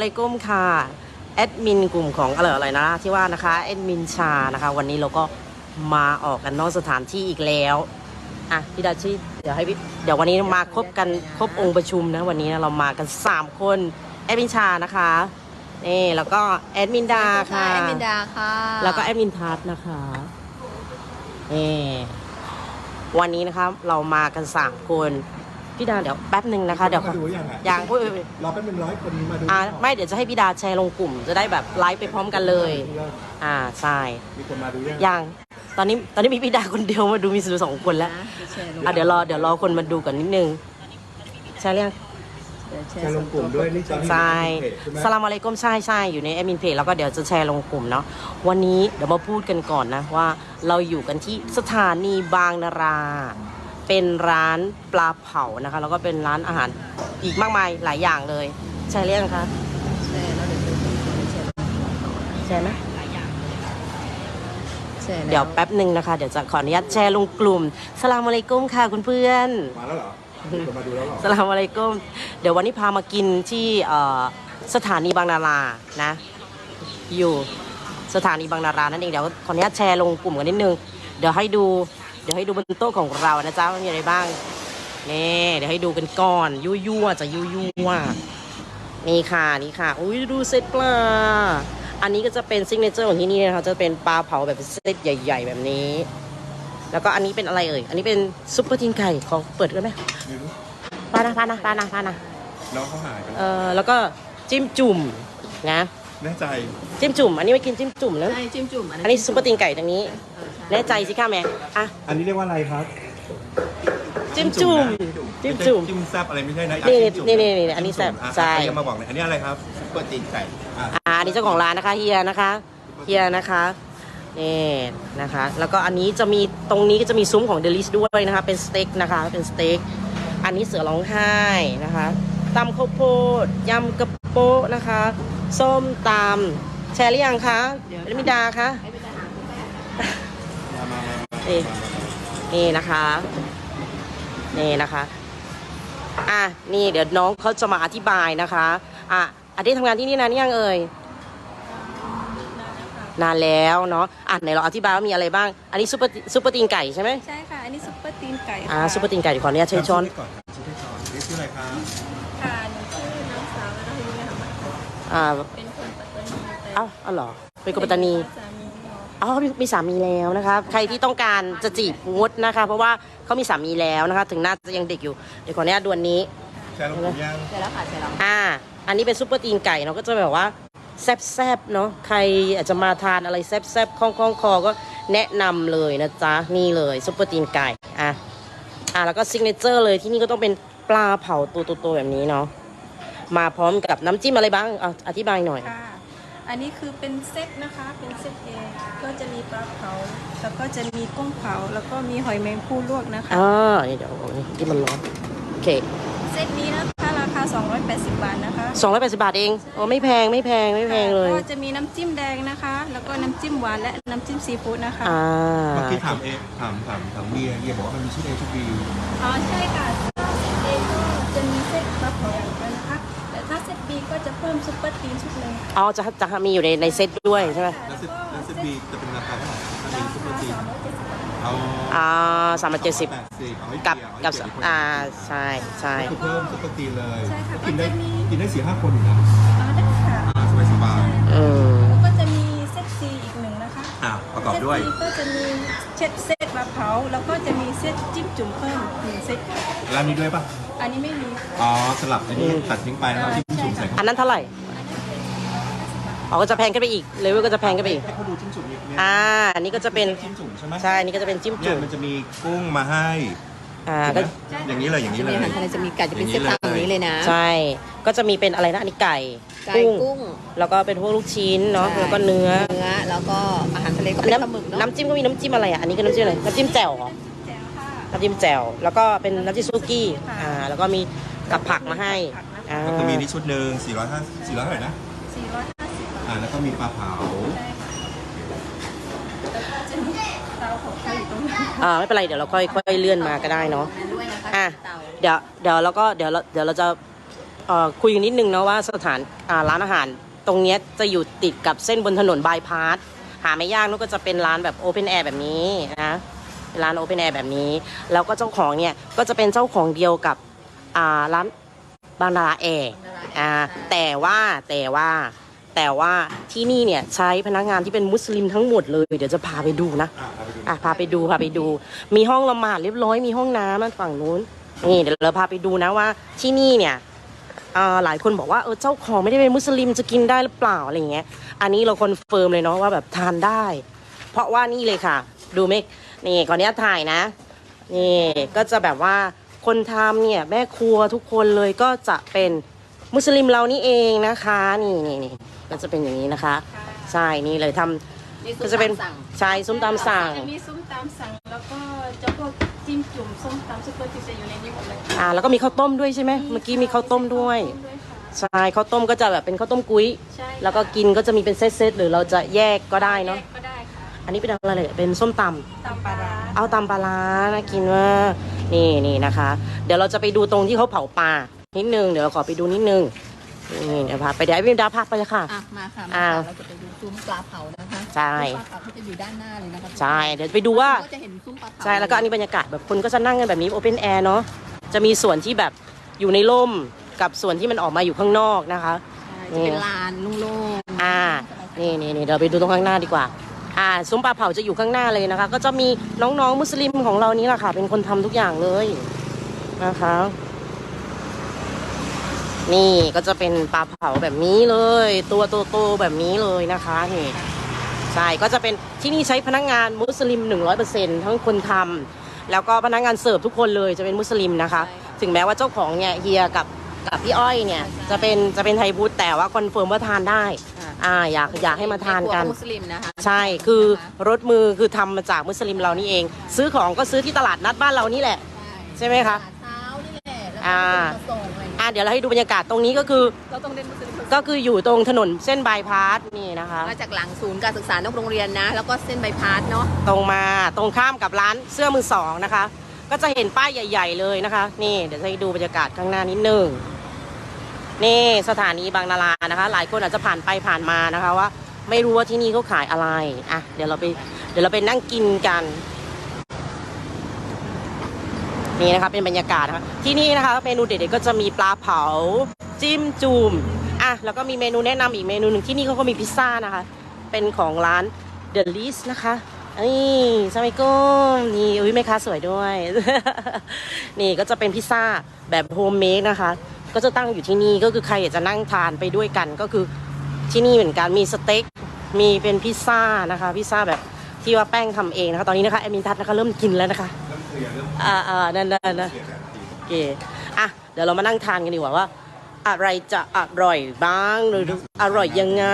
อะลัยกุมค่ะแอดมินกลุ่มของอร่อยอะไรนะที่ว่านะคะแอดมินชานะคะ วันนี้เราก็มาออกกันนอกสถานที่อีกแล้วอะพี่ดาชีเดี๋ยวให้พี่เดี๋ยววันนี้มาครบกันครบองค์ประชุมนะวันนี้นะเรามากัน 3 คนแอดมินชานะคะนี่แล้วก็แอดมินดาค่ะแอดมินดาค่ะแล้วก็แอดมินทัศน์นะคะนี่วันนี้นะคะเรามากัน 3 คน พี่ดาเดี๋ยวแป๊บหนึ่งนะคะเดี๋ยวมาดูยังไงยังพูดรอเป็นเป็นร้อยคนมาดูอ่าไม่เดี๋ยวจะให้พี่ดาแชร์ลงกลุ่ม จะได้แบบไลฟ์ไปพร้อมกันเลย อ่าใช่มีคนมาดูยังยังตอนนี้ตอนนี้มีพี่ดาคนเดียวมาดูมีสื่อสองคนแล้วนะแชร์ลงอะเดี๋ยวรอเดี๋ยวรอคนมาดูก่อนนิดนึงแชร์เรียงเดี๋ยวแชแชร์ร์ลส่งวนกลุ่มด้วยนี่ตอนนี้ใช่เพจใช่ไหมสลามอะลัยกุมใช่ใช่อยู่ในแอดมินเพจแล้วก็เดี๋ยวจะแชร์ลงกลุ่มเนาะวันนี้เดี๋ยวมาพูดกันก่อนนะว่า เราอยู่กันที่สถานีบางนารา เป็นร้านปลาเผานะคะ แล้วก็เป็นร้านอาหารอีกมากมายหลายอย่างเลยแชร์เรียงคะแชร์แล้วเดี๋ยวแชร์แชร์ไหมแชร์เดี๋ยวแป๊บหนึ่งนะคะ เดี๋ยวจะขออนุญาตแชร์ลงกลุ่มสลามอะลัยกุมค่ะคุณเพื่อนมาแล้วเหรอมีคนมาดูแล้วเหรอสลามอะลัยกุมเดี๋ยววันนี้พามากินที่เอ่อสถานีบางนารานะ อยู่สถานีบางนารานั่นเองเดี๋ยวขออนุญาตแชร์ลงกลุ่มกันนิดนึง เดี๋ยวให้ดู เดี๋ยวให้ดูบนโต๊ะของเรานะจ๊ะว่ามีอะไรบ้างนี่เดี๋ยวให้ดูกันก่อนยั่วยั่วๆจะยั่วยั่วๆนี่ค่ะนี่ค่ะอุ้ยดูเซตปลาอันนี้ก็จะเป็นซิกเนเจอร์ของที่นี่นะคะจะเป็นปลาเผาแบบเซตใหญ่ ๆ แบบนี้ แล้วก็อันนี้เป็นอะไรเอ่ยอันนี้เป็นซุปเปอร์ทินไก่ของเปิดกันไหมไม่รู้ปานะปานะปานะปานะน้องเขาหายไปแล้วเออแล้วก็จิ้มจุ่มนะแน่ใจจิ้มจุ่ม อันนี้ไม่กินจิ้มจุ่มนะใช่จิ้มจุ่มอันนี้ซุปเปอร์ตีนไก่ตรงนี้เออใช่ แน่ใจสิค่ะแม่อะอันนี้เรียกว่าอะไรครับจิ้มจุ่มจิ้มจุ่มจิ้มแซ่บอะไรไม่ใช่นะนี่จิ้มจุ่มนี่นี่นี่อันนี้แซ่บอะใช่ยังมาบอกเลยอันนี้อะไรครับซุปเปอร์ตีนไก่อะอ่าอันนี้เจ้าของร้านนะคะเฮียนะคะเฮียนะคะนี่นะคะ แล้วก็อันนี้จะมีตรงนี้ก็จะมีซุ้มของเดลิสด้วยนะคะ เป็นสเต็กนะคะเป็นสเต็กอันนี้เสือร้องไห้นะคะตำข้าวโพดยำกระโปะนะคะ ส้มตำแชร์หรือยังคะเอมิดาคะมา มามามานี่นี่นะคะ นี่นะคะ อะนี่เดี๋ยวน้องเขาจะมาอธิบายนะคะ อะอาทิตย์ทำงานที่นี่นานยังเอ่ยนานแล้วเนาะอะไหนเราอธิบายว่ามีอะไรบ้าง อันนี้ซุปเปอร์ซุปเปอร์ตีนไก่ใช่ไหมใช่ค่ะ อันนี้ซุปเปอร์ตีนไก่อ่าซุปเปอร์ตีนไก่เดี๋ยวขออนุญาตใช้ช้อนจำชื่อไว้ก่อนจำชื่อไว้ก่อนนี่ชื่ออะไรครับค่ะหนูชื่อนางสาวนัทวินนะคะอ่าเป็นคนปัตตานีแต่เอ้าเอ้าเหรอเป็นคนปัตตานีสามีเนาะ อ๋อมีมีสามีแล้วนะคะใครที่ต้องการจะจีบงดนะคะ เพราะว่าเขามีสามีแล้วนะคะ ถึงน่าจะยังเด็กอยู่ เดี๋ยวขออนุญาตดวนนี้ แชร์ลงกลุ่มยังเสร็จแล้วค่ะเสร็จแล้วอ่า อันนี้เป็นซุปเปอร์ตีนไก่เนาะก็จะแบบว่าแซบๆเนาะใครอาจจะมาทานอะไรแซบๆคล่องๆคอก็แนะนำเลยนะจ๊ะนี่เลยซุปเปอร์ตีนไก่อะอะแล้วก็ซิกเนเจอร์เลยที่นี่ก็ต้องเป็นปลาเผาตัวโตๆแบบนี้เนาะมาพร้อมกับน้ำจิ้มอะไรบ้างเอาอธิบายหน่อย ค่ะ อันนี้คือเป็นเซตนะคะ เป็นเซตเองก็จะมีปลาเผา แล้วก็จะมีกุ้งเผา แล้วก็มีหอยแมงภู่ลวกนะคะอ่านี่เดี๋ยวเอาที่มันร้อน โอเค เซตนี้นะคะราคา 280 บาทนะคะสองร้อยแปดสิบบาทเองโอ้ไม่แพงไม่แพงไม่แพงเลย ก็จะมีน้ำจิ้มแดงนะคะ แล้วก็น้ำจิ้มหวานและน้ำจิ้มซีฟู้ดนะคะอ่าเมื่อกี้ถามเอถามถามถามเบียร์เบียร์บอกว่ามันมีชุดเอชุดบีอ๋อใช่ค่ะถ้าเซตเองก็จะมีเซตปลาเผา จะเพิ่มซุปเปอร์ตีนชุดหนึ่งอ๋อจะจะมีอยู่ในในเซตด้วยใช่ไหมแล้วเซตแล้วเซตบีจะเป็นราคาเท่าไหร่ถ้ามีซุปเปอร์ตีนเอาอ่าสามร้อยเจ็ดสิบแปดสิบเอาให้กับเบียร์กับเาให้เบียร์อ่าใช่ใช่ก็คือเพิ่มซุปเปอร์ตีนเลยใช่ค่ะกินได้ก็จะมี กินได้สี่ห้าคนอยู่นะอ๋อได้ค่ะอ่าสบายสบายอืมแล้วก็จะมีเซตซีอีกหนึ่งนะคะอ่าประกอบด้วยเซตนี้ก็จะมีเซตเซตปลาเผาแล้วก็จะมีเซตจิ้มจุ่มเพิ่มหนึ่งเซต ร้านนี้ด้วยป่ะ อันนี้ไม่มี อ๋อสลับอันนี้ตัดทิ้งไปแล้วเอาจิ้มจุ่มใส่เข้า อันนั้นเท่าไหร่อ๋อก็จะแพงขึ้นไปอีกเลเวลก็จะแพงขึ้นไปอีก ให้เขาดูจิ้มจุ่มเนี่ยอ่าอันนี้ก็จะเป็นจิ้มจุ่มใช่ไหมใช่อันนี้ก็จะเป็นจิ้มเนี่ยจุ่มมันจะมีกุ้งมาให้อ่าถูกไหก็มอย่างนี้เลยอย่างนี้จะเลมีย อาหารทะเลจะมีไก่จะเป็นเส้นตามอย่างนี้เลยนะใช่ก็จะมีเป็นอะไรนะอันนี้ไก่ไก่กุ้ง แล้วก็เป็นพวกลูกชิ้นเนาะใช่ แล้วก็เนื้อเนื้อแล้วก็อาหารทะเลก็เป็นปลาหมึกน้ำเนาะน้ำจิ้มก็มีน้ำจิ้มอะไรอะอันนี้คือน้ำจิ้มอะไรน้ำจิ้มแจ่วเหรอแจ๋วค่ะน้ำจิ้มแจ่วแล้วก็เป็นน้ำจิ้มซุกี้อ่าแล้วก็มีกับผักมาให้ อ่า ก็จะมีนี่ชุดหนึ่ง450 400เท่าไหร่นะ450อ่าแล้วก็มีปลาเผาแล้วก็จะมีเตาของเขาอยู่ตรงนี้อ่าไม่เป็นไรเดี๋ยวเราค่อยค่อยเลื่อนมาก็ได้เนาะ ด้วยนะคะอะ เตาเดี๋ยวเดี๋ยวเราก็เดี๋ยวเราเดี๋ยวเราจะเอ่อคุยกันนิดนึงนะว่าสถานอ่าร้านอาหารตรงเนี้ยจะอยู่ติดกับเส้นบนถนนบายพาสหาไม่ยากนุกก็จะเป็นร้านแบบโอเพนแอร์แบบนี้นะเป็นร้านโอเพนแอร์แบบนี้ แล้วก็เจ้าของเนี่ยก็จะเป็นเจ้าของเดียวกับอ่าร้าน บางดาราแอร์อ่าแต่ว่าแต่ว่าแต่ว่าที่นี่เนี่ยใช้พนักงานที่เป็นมุสลิมทั้งหมดเลย เดี๋ยวจะพาไปดูนะอะเอาไปดูอะพาไปดูพาไปดู มีห้องละหมาดเรียบร้อยมีห้องน้ำนั่นฝั่งนู้นนี่เดี๋ยวเราพาไปดูนะว่าที่นี่เนี่ยอ่าหลายคนบอกว่าเออเจ้าของไม่ได้เป็นมุสลิมจะกินได้หรือเปล่าอะไรอย่างเงี้ย อันนี้เราคอนเฟิร์มเลยเนาะว่าแบบทานได้ เพราะว่านี่เลยค่ะ ดูไหมนี่ก่อนเนี้ยถ่ายนะ นี่ก็จะแบบว่า คนทำเนี่ยแม่ครัวทุกคนเลยก็จะเป็นมุสลิมเรานี่เองนะคะ นี่นี่นี่ก็จะเป็นอย่างนี้นะคะ ใช่นี่เลยทำนี่ก็จะเป็นส้มตำสั่งใช่ส้มตำสั่งจะมีส้มตำสั่งแล้วก็จะพวกจิ้มจุ่มส้มตำซุปเปอร์จิจะอยู่ในนี้หมดเลยอ่าแล้วก็มีข้าวต้มด้วยใช่ไหมเมื่อกี้มีข้าวต้มด้วยข้าวต้มด้วยค่ะใช่ข้าวต้มก็จะแบบเป็นข้าวต้มกุ้ยใช่ค่ะแล้วก็กินก็จะมีเป็นเซตๆหรือเราจะแยกก็ได้เนาะ นนี้เป็นอะไรเลยเป็นส้มตำตำปลาร้าเอาตำปลาร้านะกินว่านี่นี่นะคะ เดี๋ยวเราจะไปดูตรงที่เขาเผาปลานิดนึงเดี๋ยวเราขอไปดูนิดนึงนี่เดี๋ยวพาไปเดี๋ยวให้พี่ดาพาไปเลยค่ะ อะมาค่ะมาอ่าค่ะเราจะไปดูซุ้มปลาเผานะคะใช่ ซุ้มปลาเผาที่จะอยู่ด้านหน้าเลยนะคะใช่เดี๋ยวไปดูว่า ก็จะเห็นซุ้มปลาเผาใช่แล้วก็อันนี้บรรยากาศแบบคนก็จะนั่งกันแบบนี้โอเพนแอร์เนาะจะมีส่วนที่แบบอยู่ในร่มกับส่วนที่มันออกมาอยู่ข้างนอกนะคะ ใช่จะเป็นลานโล่งๆอ่า นี่นี่นี่เดี๋ยวไปดูตรงข้างหน้าดีกว่า อ่าซุ้มปลาเผาจะอยู่ข้างหน้าเลยนะคะ ก็จะมีน้องๆมุสลิมของเรานี้แหละค่ะ เป็นคนทำทุกอย่างเลยนะคะ นี่ก็จะเป็นปลาเผาแบบนี้เลย ตัวโตๆแบบนี้เลยนะคะนี่ใช่ก็จะเป็นที่นี่ใช้พนักงานมุสลิม 100%ทั้งคนทำแล้วก็พนักงานเสิร์ฟทุกคนเลยจะเป็นมุสลิมนะคะใช่ค่ะถึงแม้ว่าเจ้าของเนี่ยเฮียกับกับพี่อ้อยเนี่ยจะเป็นจะเป็นไทยพุทธแต่ว่าคอนเฟิร์มว่าทานได้ อ่าอยากอยากให้มาทานกัน ใครัวมุสลิมนะคะ ใช่คือรถมือคือทำมาจากมุสลิมเรานี่เอง ซื้อของก็ซื้อที่ตลาดนัดบ้านเรานี่แหละ ใช่ไหมคะ เช้านี่แหละ แล้วอ่าก็มาส่งอะไรอย่างเงี้ยอ่าเดี๋ยวเราให้ดูบรรยากาศตรงนี้ก็คือ เราต้องเล่นมุสลิมก็คืออยู่ตรงถนนเส้นบายพาสนี่นะคะ มาจากหลังศูนย์การศึกษานอกโรงเรียนนะ แล้วก็เส้นใบพาสเนาะ ตรงมาตรงข้ามกับร้านเสื้อมือสองนะคะ ก็จะเห็นป้ายใหญ่ ๆ เลยนะคะ นี่เดี๋ยวจะให้ดูบรรยากาศข้างหน้านิดนึง นี่สถานีบางนารานะคะ หลายคนอาจจะผ่านไปผ่านมานะคะว่า ไม่รู้ว่าที่นี่เขาขายอะไรอะเดี๋ยวเราไปเดี๋ยวเราไปนั่งกินกันนี่นะคะเป็นบรรยากาศนะคะที่นี่นะคะเมนูเด็ดๆก็จะมีปลาเผา จิ้มจุ่มอะแล้วก็มีเมนูแนะนำอีกเมนูหนึ่งที่นี่เขาก็มีพิซซ่านะคะ เป็นของร้าน The List นะคะนี่สมัยก้มนี่อุ้ยแม่ค้าสวยด้วย นี่ก็จะเป็นพิซซ่าแบบโฮมเมดนะคะ ก็จะตั้งอยู่ที่นี่ก็คือใครอยากจะนั่งทานไปด้วยกันก็คือที่นี่เหมือนกันมีสเต็กมีเป็นพิซซ่านะคะพิซซ่าแบบที่ว่าแป้งทำเองนะคะตอนนี้นะคะแอดมินทัศน์นะคะเริ่มกินแล้วนะคะเริ่มเคลียร์เริ่มอ่าอ่านั่นนั่นนะเคลียร์แบบดีโอเคอะเดี๋ยวเรามานั่งทานกันดีกว่าว่า อะไรจะอร่อยบ้างหรืออร่อยยังไง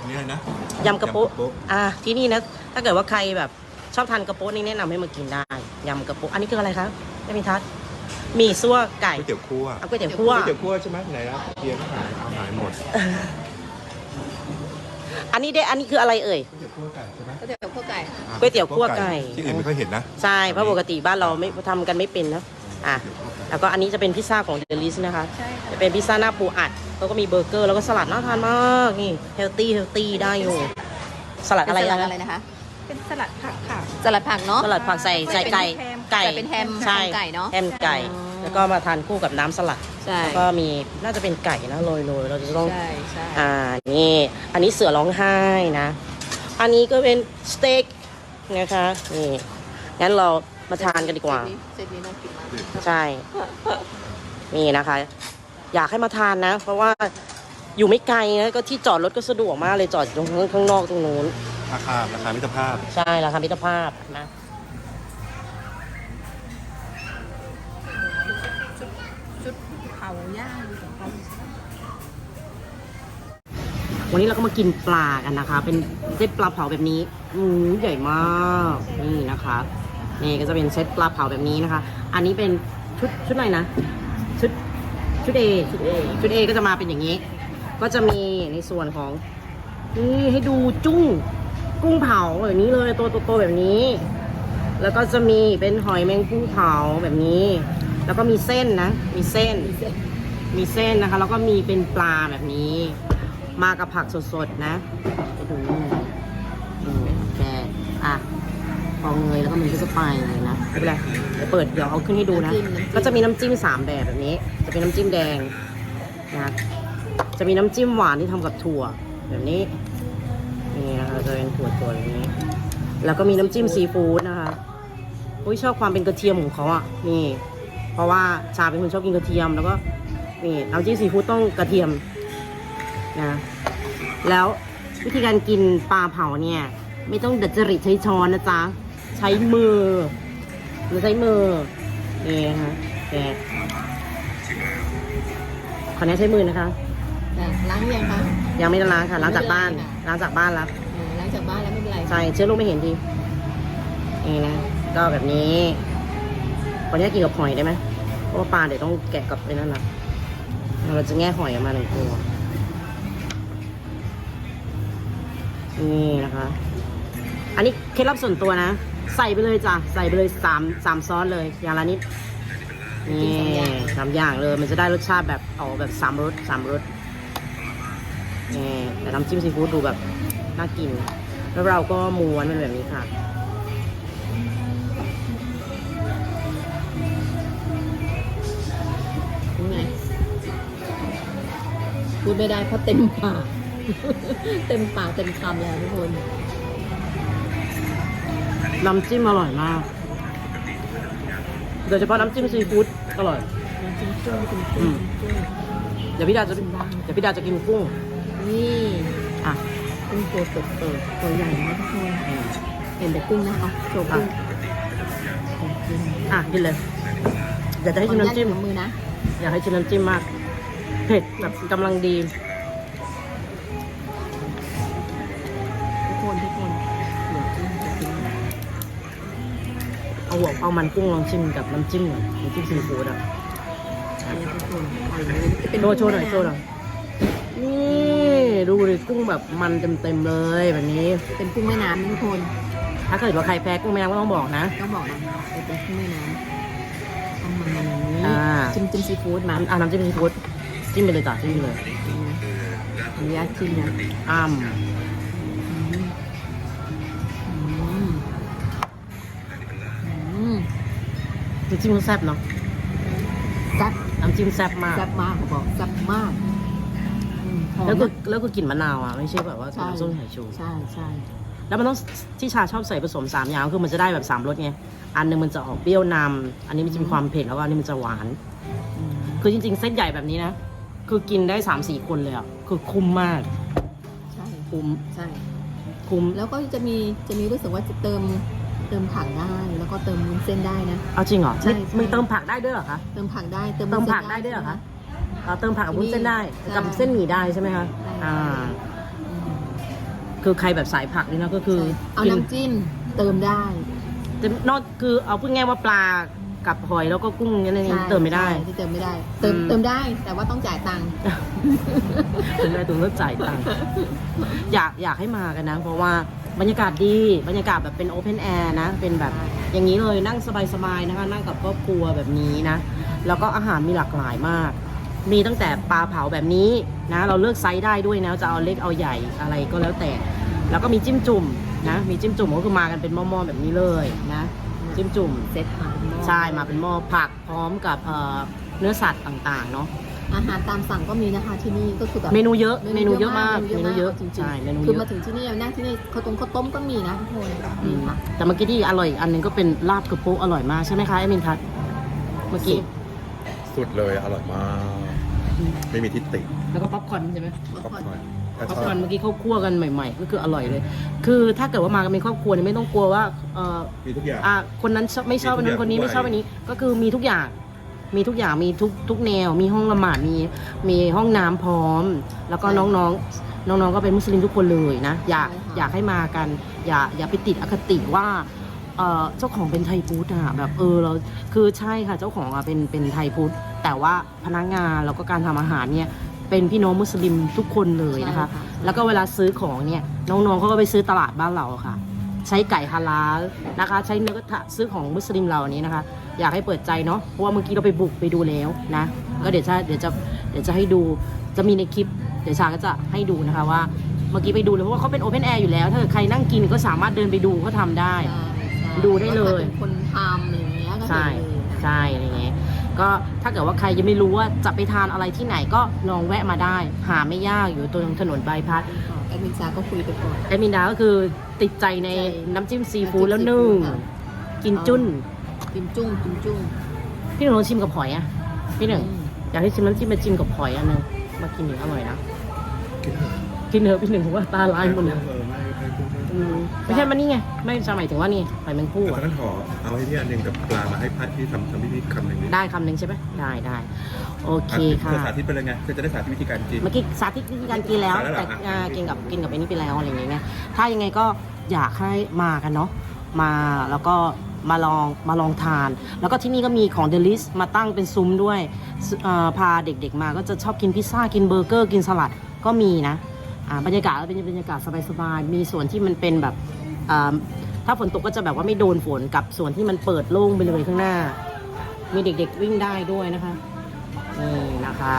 อันนี้อะไรนะยำกระโปะยำกระโปะอะที่นี่นะถ้าเกิดว่าใครแบบชอบทานกระโปะนี่แนะนำให้มากินได้ยำกระโปะอันนี้คืออะไรครับไม่มีทัศน์ มีซั่วไก่ก๋วยเตี๋ยวคั่วเอาก๋วยเตี๋ยวคั่วก๋วยเตี๋ยวคั่วใช่ไหมไหนนะเกียร์ก็หายเอาหายหมดอันนี้ได้อันนี้คืออะไรเอ่ยก๋วยเตี๋ยวคั่วไก่ใช่ไหมก็จะเป็นพวกไก่อะก๋วยเตี๋ยวคั่วไก่ที่อื่นไม่ค่อยเห็นนะใช่เพราะปกติบ้านเราไม่ทำกันไม่เป็นนะอะแล้วก็อันนี้จะเป็นพิซซ่าของเดลิสนะคะใช่ค่ะจะเป็นพิซซ่าหน้าปูอัดแล้วก็มีเบอร์เกอร์แล้วก็สลัดน่าทานมากนี่เฮลตี้เฮลตี้ได้อยู่สลัดอะไรเป็นสลัดอะอะไรนะคะเป็นสลัดผักค่ะสลัดผักเนาะสลัดผักใส่ใส่ไก่เป็นแฮม ไก่แต่เป็นแฮมใช่แฮมไก่เนอะแฮมไก่ อ๋อแล้วก็มาทานคู่กับน้ำสลัด ใช่ แล้วก็มีน่าจะเป็นไก่นะโรยๆเราจะต้อง ใช่ใช่อ่า นี่ อันนี้เสือร้องไห้นะ อันนี้ก็เป็นสเต็กนะคะ นี่ งั้นเรามาทานกันดีกว่า เซตนี้น่ากินมากใช่ นี่นะคะ อยากให้มาทานนะ เพราะว่าอยู่ไม่ไกลนะ ก็ที่จอดรถก็สะดวกมากเลยจอดอยู่ตรงข้างนอกตรงนู้นราคาราคามิตรภาพ ใช่ราคามิตรภาพนะ วันนี้เราก็มากินปลากันนะคะ เป็นเซตปลาเผาแบบนี้อืมใหญ่มากนี่นะคะนี่ก็จะเป็นเซตปลาเผาแบบนี้นะคะ อันนี้เป็นชุดชุดอะไรนะชุดชุดเอชุดเอชุดเอก็จะมาเป็นอย่างนี้ ก็จะมีในส่วนของนี่ให้ดูจุ้งกุ้งเผาแบบนี้เลยตัวโตๆแบบนี้ แล้วก็จะมีเป็นหอยแมงผู้งเผาแบบนี้ แล้วก็มีเส้นนะ มีเส้น มีเส้นนะคะ แล้วก็มีเป็นปลาแบบนี้ มากับผักสดๆนะไปดูนี่เลยอืมแกอะพอเงยแล้วก็มันก็จะไปเลยนะไม่เป็นไรเดี๋ยวเปิดเดี๋ยวเอาขึ้นให้ดูนะน้ำจิ้มน้ำจิ้มก็จะมีน้ำจิ้มสามแบบแบบนี้ จะเป็นน้ำจิ้มแดงนะจะมีน้ำจิ้มหวานที่ทำกับถั่ว แบบนี้นี่นะคะจะเป็นถั่วตัวแบบนี้ แล้วก็มีน้ำจิ้มซีฟู้ดนะคะอุ้ยชอบความเป็นกระเทียมของเขาอะนี่ เพราะว่าชาเป็นคนชอบกินกระเทียมแล้วก็นี่น้ำจิ้มซีฟู้ดต้องกระเทียม นะ แล้ววิธีการกินปลาเผาเนี่ย ไม่ต้องดัดจริตใช้ช้อนนะจ๊ะ ใช้มือหรือใช้มือนี่นะคะแกะขอนี้ใช้มือนะคะอะล้างยังคะยังไม่ได้ล้างค่ะล้างจากบ้านไม่เป็นไรค่ะล้างจากบ้านแล้วเออล้างจากบ้านแล้วไม่เป็นไรใช่เชื้อโรคไม่เห็นทีนี่นะก็แบบนี้วันนี้กินกับหอยได้ไหมเพราะว่าปลาเดี๋ยวต้องแกะกับไปนั่นนะเราจะแง่หอยออกมาหนึ่งตัว นี่นะคะ อันนี้เคล็ดลับส่วนตัวนะ ใส่ไปเลยจ้ะ ใส่ไปเลยสามสามซอสเลย อย่างละนิด นี่สามอย่างเลย มันจะได้รสชาติแบบเอาแบบสามรสสามรสนี่แต่น้ำจิ้มซีฟู้ดดูแบบน่ากิน แล้วเราก็ม้วนมันแบบนี้ค่ะพูดไม่ได้เพราะเต็มปาก เต็มปากเต็มคำแล้วทุกคน น้ำจิ้มอร่อยมาก โดยเฉพาะน้ำจิ้มซีฟู้ดอร่อย น้ำจิ้มจุ้งจิ้มอืจุ้งมจุ้งเดี๋ยวพี่ดาจะชิมบ้างเดี๋ยวพี่ดาจะกินกุ้ง นี่อะกุ้งตัวสดเปิดตัวใหญ่นะทุกคนอืมเห็นแต่กุ้งนะเอาโชว์กุ้งอะกินเลยอยากจะให้ชิมน้ำจิ้มขออญาตมือนะ อยากให้ชิมน้ำจิ้มมาก เผ็ดแบบกำลังดี หัวเอามันกุ้งลองชิมกับน้ำจิ้มหน่อยน้ำจิ้มซีฟู้ดอะนี่ทุกคนไปเลยเป็นโชว์โชว์หน่อยโชว์หน่อยนี่ดูดิกุ้งแบบมันเต็มๆเลยแบบนี้ เป็นกุ้งแม่น้ำนะทุกคน ถ้าเกิดว่าใครแพ้กุ้งแม่น้ำก็ต้องบอกนะต้องบอกนะเป็นกุ้งแม่น้ำต้องมันมันอย่างนี้อ่าจิ้มจิ้มซีฟู้ดมาน้ำอ่าน้ำจิ้มซีฟู้ดจิ้มไปเลยจ้ะจิ้มไปเลยอนุญาตชิมนะอ้ำำจิ้มเขาแซ่บเนาะแซ่บน้ำจิ้มแซ่บมาก แซ่บมากเขาบอกแซ่บมากอืมหอมแล้วก็นะแล้วก็กลิ่นมะนาวอะ ไม่ใช่แบบว่าเป็นน้ำส้มสายชู ใช่ใช่ แล้วมันต้องที่ชาชอบใส่ผสมสามอย่างคือมันจะได้แบบสามรสไง อันหนึงมันจะออกเปรี้ยวนำอันนี้มันจะมีความเผ็ดแล้วก็อันนี้มันจะหวาน อืม คือจริงๆเส้นใหญ่แบบนี้นะ คือกินได้สามสี่คนเลยอะ คือคุ้มมาก ใช่คุ้ม ใช่ คุ้ม แล้วก็จะมีจะมีรู้สึกว่าจะเติม เติมผักได้ แล้วก็เติมวุ้นเส้นได้นะ เอาจริงเหรอใช่มีใช่ มีเติมผักได้ด้วยเหรอคะ เติมผักได้เติมเติมวุ้น ผักส้นได้ด้วยเหรอคะใช่เราเติมผักกับวุ้นเส้นได้ ใช่กับเส้นหมี่ได้ใช่ไหมคะ ใช่ อ่า อืมคือใครแบบสายผักนี่นะก็คือใช่เอากินน้ำจิ้มเติมได้ จะนอกคือเอาพูดง่ายว่าปลากับหอยแล้วก็กุ้งเนี่ยนี่ใช่เติมไม่ได้ ใช่ที่เติมไม่ได้ เติมอืม เติมได้แต่ว่าต้องจ่ายตังค์ ถึงได้ถึงต้องจ่ายตังค์อยากอยากให้มากันนะ เพราะว่า บรรยากาศดีบรรยากาศแบบเป็นโอเพนแอร์นะ เป็นแบบอย่างนี้เลยนั่งสบายๆนะคะ นั่งกับครอบครัวแบบนี้นะ แล้วก็อาหารมีหลากหลายมาก มีตั้งแต่ปลาเผาแบบนี้นะ เราเลือกไซส์ได้ด้วยนะจะเอาเล็กเอาใหญ่อะไรก็แล้วแต่ แล้วก็มีจิ้มจุ่มนะ มีจิ้มจุ่มก็คือมากันเป็นหม้อๆแบบนี้เลยนะ จิ้มจุ่มเซ็ตมาเป็นหม้อใช่มาเป็นหม้อผักพร้อมกับเอ่อเนื้อสัตว์ต่างๆเนาะ อาหารตามสั่งก็มีนะคะที่นี่ก็คือแบบเมนูเยอะเมนูเยอะมากเมเมนูนูเยเยอะอะจริงๆใช่เมนูคือเยมาอะถึงที่นี่นั่งที่นี่ข้าวต้มข้าวต้มก็มีนะทุกคนอืมีมค่ะแต่เมื่อกี้ที่อร่อยอีกอันหนึงก็เป็นลาบกระโปะอร่อยมากใช่ไหมคะไอ้มินทัศน์เมื่อกี้สุดเลยอร่อยมาก ไม่มีทิฏฐิแล้วก็ป๊อปคอร์นใช่ไหมป๊อปคอร์นถ้าป๊อปชอคอบร์นเมื่อกี้เขาคั่วกันใหม่ ๆ ก็คืออร่อยเลย คือถ้าเกิดว่ามากันเป็นครอบครัวเนี่ยไม่ต้องกลัวว่าเออมีทุกอย่างอะคนนั้นชอบไม่ชอบมีอันทุกนั้นคนนี้อย่างไม่ชอบอันนี้ก็คือมีทุกอย่าง มีทุกอย่างมีทุกทุกแนว มีห้องละหมาดมีมีห้องน้ำพร้อม แล้วก็ใช่น้องๆ น้องๆก็เป็นมุสลิมทุกคนเลยนะ อยากใช่ค่ะ อยากให้มากัน อย่าอย่าไปติดอคติว่าเออเจ้าของเป็นไทยพุทธอะแบบเออเราคือใช่ค่ะเจ้าของอะเป็นเป็นไทยพุทธแต่ว่าพนักงานแล้วก็การทำอาหารเนี่ยเป็นพี่น้องมุสลิมทุกคนเลยนะคะ ใช่ค่ะ แล้วก็เวลาซื้อของเนี่ยน้องๆเขาก็ไปซื้อตลาดบ้านเราอะค่ะ ใช้ไก่ฮาลาลนะคะ ใช้เนื้อกระทะซื้อของมุสลิมเราอันนี้นะคะ อยากให้เปิดใจเนาะเพราะว่าเมื่อกี้เราไปบุกไปดูแล้วนะ ก็เดี๋ยวจะเดี๋ยวจะเดี๋ยวจะให้ดูจะมีในคลิป เดี๋ยวชาก็จะให้ดูนะคะว่าเมื่อกี้ไปดูเลยเพราะว่าเขาเป็นโอเพนแอร์อยู่แล้ว ถ้าเกิดใครนั่งกินก็สามารถเดินไปดูเขาทำได้ใช่ใช่ดูได้เลยว่าใครเป็นคนทำอะไรอย่างเงี้ยก็ใช่เห็นเลยนะใช่อะไรเงี้ยก็ถ้าเกิดว่าใครยังไม่รู้ว่าจะไปทานอะไรที่ไหนก็ลองแวะมาได้ หาไม่ยากอยู่ตรงถนนบายพัดแอดมินซาก็คุยไปก่อนแอดมินดาก็คือติดใจในใจน้ำจิ้มซีฟู้ดแล้วหนึ่งค่ะกินจุ้น กินจุ้งกินจุ้งพี่หนึ่งลองชิมกับหอยอะ พี่หนึ่งอืมอยากให้ชิมน้ำจิ้มมาจิ้มกับหอยอันนึงมากินหนึ่งอร่อยนะกินเถอะกินเถอะพี่หนึ่งผมว่าตาลายหมดเลยเออไม่ไม่พูดไม่อืมไม่ใช่มันนี่ไง ไม่จะหมายถึงว่านี่หอยแมงผู้แต่อะท่านขอเอาให้พี่อันหนึ่งกับปลามาให้พัดที่ทำทำพิธีคำหนึ่งดิได้คำหนึ่งใช่ไหมได้ได้โอเคค่ะเธอสาธิตไปเลยไงเธอจะได้สาธิตวิธีการกินเมื่อกี้สาธิตวิธีการกินแล้วสาธิตแล้วแต่เหรออ่าอะกินกับกินกับไอ้นี่ไปแล้วอะไรอย่างเงี้ยถ้ายังไงก็อยากให้มากันเนาะมาแล้วก็ มาลองมาลองทาน แล้วก็ที่นี่ก็มีของเดลิสมาตั้งเป็นซุ้มด้วยซเอ่อพาเด็กๆมาก็จะชอบกินพิซซ่ากินเบอร์เกอร์กินสลัดก็มีนะอ่าบรรยากาศก็เป็นบรรยากาศสบายๆมีส่วนที่มันเป็นแบบอ่าถ้าฝนตกก็จะแบบว่าไม่โดนฝนกับส่วนที่มันเปิดโล่งไปเลยข้างหน้า มีเด็กๆวิ่งได้ด้วยนะคะนี่นะคะ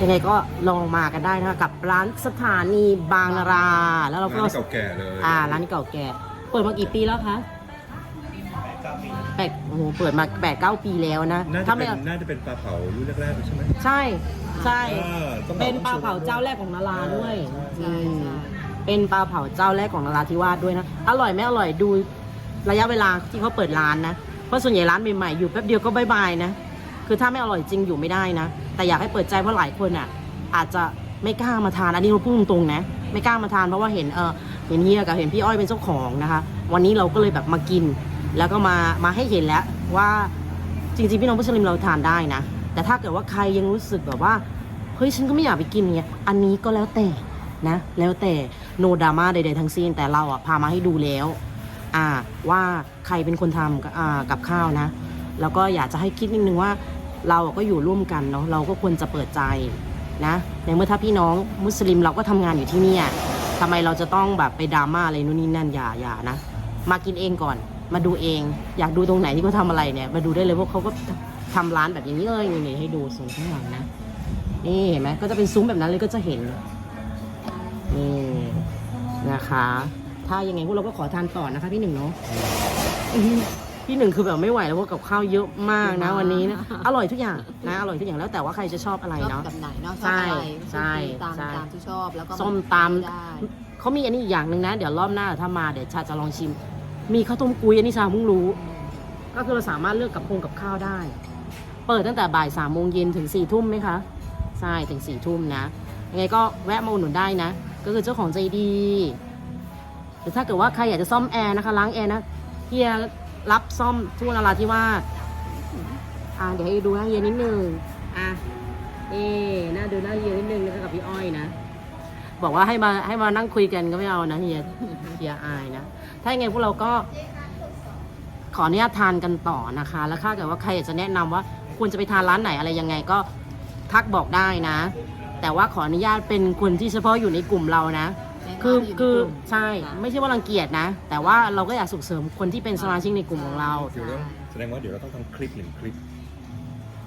ยังไงก็ลองมากันได้นะคะกับร้านสถานีบางนารา แล้วเราก็ร้านเก่าแก่เลยอ่าร้านเก่าแก่ เปิดมากี่ปีแล้วคะ แปดโอ้โหเปิดมาแปดเก้าปีแล้วนะน่าจะถ้าเป็ไม่นน่าจะเป็นปลาเผารุ่นแรกๆเลยใช่ไหมใช่ใช่เออต้องบอกเป็นปลาเผาเจ้าแรกของนาราด้วยใช่อืมใช่ เป็นปลาเผาเจ้าแรกของนาราธิวาสด้วยนะ อร่อยไม่อร่อยดูระยะเวลาที่เขาเปิดร้านนะ เพราะส่วนใหญ่ร้านใหม่ๆอยู่แป๊บเดียวก็บายบายนะ คือถ้าไม่อร่อยจริงอยู่ไม่ได้นะ แต่อยากให้เปิดใจเพราะหลายคนอะ อาจจะไม่กล้ามาทาน อันนี้เราพูดตรงๆนะ ไม่กล้ามาทานเพราะว่าเห็นเออเห็นเฮียกับเห็นพี่อ้อยเป็นเจ้าของนะคะ วันนี้เราก็เลยแบบมากิน แล้วก็มามาให้เห็นแล้วว่าจริงๆ พี่น้องผู้ชมเราทานได้นะ แต่ถ้าเกิดว่าใครยังรู้สึกแบบว่าเฮ้ยฉันก็ไม่อยากไปกินเนี่ยอันนี้ก็แล้วแต่นะ แล้วแต่โนดราม่าใดๆทั้งสิ้นแต่เราอะพามาให้ดูแล้วอ่าว่าใครเป็นคนทำอ่ากับข้าวนะ แล้วก็อยากจะให้คิดนิดนึงว่าเราก็อยู่ร่วมกันเนาะเราก็ควรจะเปิดใจนะในเมื่อถ้าพี่น้องมุสลิมเราก็ทำงานอยู่ที่นี่ยทำไมเราจะต้องแบบไปดราม่าอะไรนู่นนี่นั่นอย่าอย่านะ มากินเองก่อน มาดูเอง อยากดูตรงไหนที่เขาทำอะไรเนี่ยมาดูได้เลยเพราะเขาก็ทำร้านแบบอย่างนี้เลยนี่ๆให้ดูส่วนข้างหลังนะนี่เห็นไหมก็จะเป็นซุ้มแบบนั้นเลยก็จะเห็นนี่นะคะ ถ้ายังไงพวกเราก็ขอทานต่อนะคะพี่หนึ่งเนาะอื้อหือพี่หนึ่งคือแบบไม่ไหวแล้วเพราะกับข้าวเยอะมากนะวันนี้นะอร่อยทุกอย่างนะอร่อยทุกอย่างแล้วแต่ว่าใครจะชอบอะไรชอบเนาะแบบไหนเนาะชใช่อบอะไรใช่ตามใช่ตามที่ชอบแล้วก็ส้มตได้ำเขามีอันนี้อีกอย่างหนึ่งนะ เดี๋ยวรอบหน้าถ้ามาเดี๋ยวชาจะลองชิม มีข้าวต้มกุ้ยอันนี้ชาเพิ่งรู้ ก็คือเราสามารถเลือกกับพงกับข้าวได้ เปิดตั้งแต่บ่ายสามโมงเย็นถึงสี่ทุ่มไหมคะใช่ถึงสี่ทุ่มนะยังไงก็แวะมาอุดหนุนได้นะ ก็คือเจ้าของใจดีหรือถ้าเกิดว่าใครอยากจะซ่อมแอร์นะคะล้างแอร์นะเฮียรับซ่อมทั่วนาราธิวาสอ่าเดี๋ยวให้ดูหน้าเฮียนิดนึงอะนี่น่าดูหน้าเฮียนิดนึงนะคะกับพี่อ้อยนะ บอกว่าให้มาให้มานั่งคุยกันก็ไม่เอานะเฮียเฮียอายนะ ถ้ายังไงพวกเราก็ขออนุญาตทานกันต่อนะคะ แล้วถ้าเกิดว่าใครอยากจะแนะนำว่าควรจะไปทานร้านไหนอะไรยังไงก็ทักบอกได้นะ แต่ว่าขออนุญาตเป็นคนที่เฉพาะอยู่ในกลุ่มเรานะแนะนำคือให้ยู่ในคือกลุ่มใช่ค่ะไม่ใช่ว่ารังเกียจนะ แต่ว่าเราก็อยากส่งเสริมคนที่เป็นสมาชิกในกลุ่มของเราเดี๋ยวเราแสดงว่าเดี๋ยวเราต้องทำคลิปหนึ่งคลิป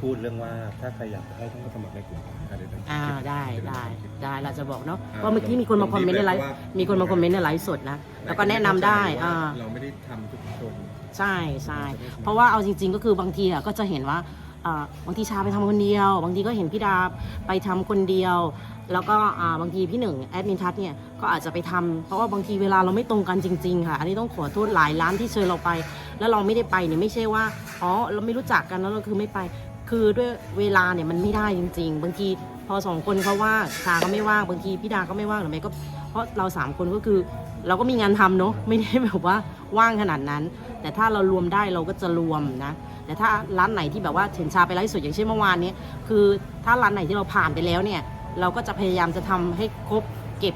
พูดเรื่องว่าถ้าใครอยากให้ต้องมาสมัครในกลุ่มอะเดี๋ยวต้องอ่าคลิปได้ได้ได้เราจะบอกเนาะอ่าว่าเมื่อกี้มีคนมาคอมเมนต์ในไลฟ์ว่ามีคนมาคอมเมนต์ในไลฟ์สดนะแล้วก็แนะนำได้อ่าเราไม่ได้ทำทุกคนใช่ใช่เพราะว่าเอาจริง ๆ ก็คือบางทีอะก็จะเห็นว่าอ่าบางทีชาไปทำคนเดียว บางทีก็เห็นพี่ดาไปทำคนเดียว แล้วก็อ่าบางทีพี่หนึ่งแอดมินทัศน์เนี่ยก็อาจจะไปทำเพราะว่าบางทีเวลาเราไม่ตรงกันจริงๆค่ะ อันนี้ต้องขอโทษหลายร้านที่เชิญเราไป แล้วเราไม่ได้ไปเนี่ยไม่ใช่ว่า อ๋อ เราไม่รู้จักกันแล้วเราคือไม่ไป คือด้วยเวลาเนี่ยมันไม่ได้จริง ๆ บางทีพอสองคนเขาว่างชาก็ไม่ว่างบางทีพี่ดาก็ไม่ว่างหรือไม่ก็เพราะเราสามคนก็คือ เราก็มีงานทำเนาะไม่ได้แบบว่าว่างขนาดนั้น แต่ถ้าเรารวมได้เราก็จะรวมนะแต่ถ้าร้านไหนที่แบบว่าเห็นชาไปไลฟ์สดอย่างเช่นเมื่อวานนี้คือถ้าร้านไหนที่เราผ่านไปแล้วเนี่ยเราก็จะพยายามจะทำให้ครบเก็บ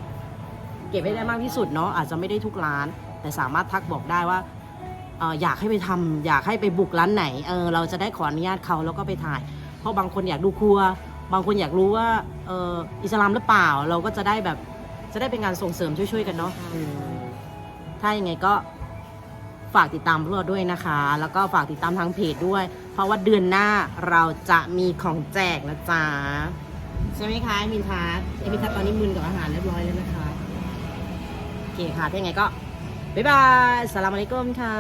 เก็บให้ได้มากที่สุดเนาะอาจจะไม่ได้ทุกร้าน แต่สามารถทักบอกได้ว่า อ่ออยากให้ไปทำอยากให้ไปบุกร้านไหนเออเราจะได้ขออนุญาตเขาแล้วก็ไปถ่าย เพราะบางคนอยากดูครัว บางคนอยากรู้ว่าเอออิสลามหรือเปล่าเราก็จะได้แบบจะได้เป็นงานส่งเสริมช่วยๆกันเนาะอืมถ้ายังไงก็ฝากติดตามพวกเราด้วยนะคะ แล้วก็ฝากติดตามทางเพจด้วย เพราะว่าเดือนหน้าเราจะมีของแจกนะจ๊ะใช่ไหมคะเอมินทัศน์เอมินทัศน์ตอนนี้มึนกับอาหารเรียบร้อยแล้วนะคะ โอเคค่ะ ถ้ายังไงก็ บ๊ายบายสลามอะลัยกุมค่ะ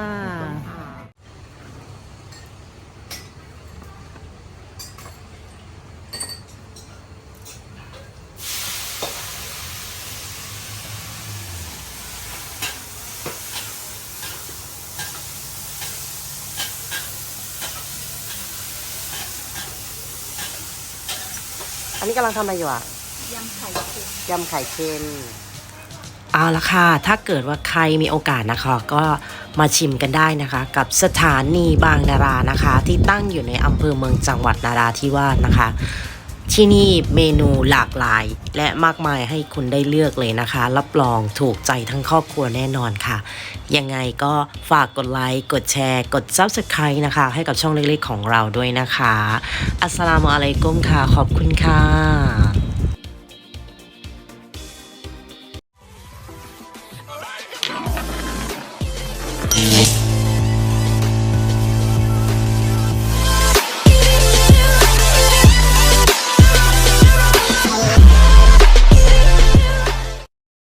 อันนี้กำลังทำอะไรอยู่อะยำไข่เค็ม ยำไข่เค็ม เอาละค่ะ ถ้าเกิดว่าใครมีโอกาสนะคะ ก็มาชิมกันได้นะคะ กับสถานีบางนารานะคะ ที่ตั้งอยู่ในอำเภอเมืองจังหวัดนาราธิวาสนะคะ ที่นี่เมนูหลากหลาย และมากมายให้คุณได้เลือกเลยนะคะ รับรองถูกใจทั้งครอบครัวแน่นอนค่ะ ยังไงก็ฝากกดไลค์ กดแชร์ กด Subscribe นะคะ ให้กับช่องเล็กๆของเราด้วยนะคะ อัสสลามุอะลัยกุมค่ะ ขอบคุณค่ะ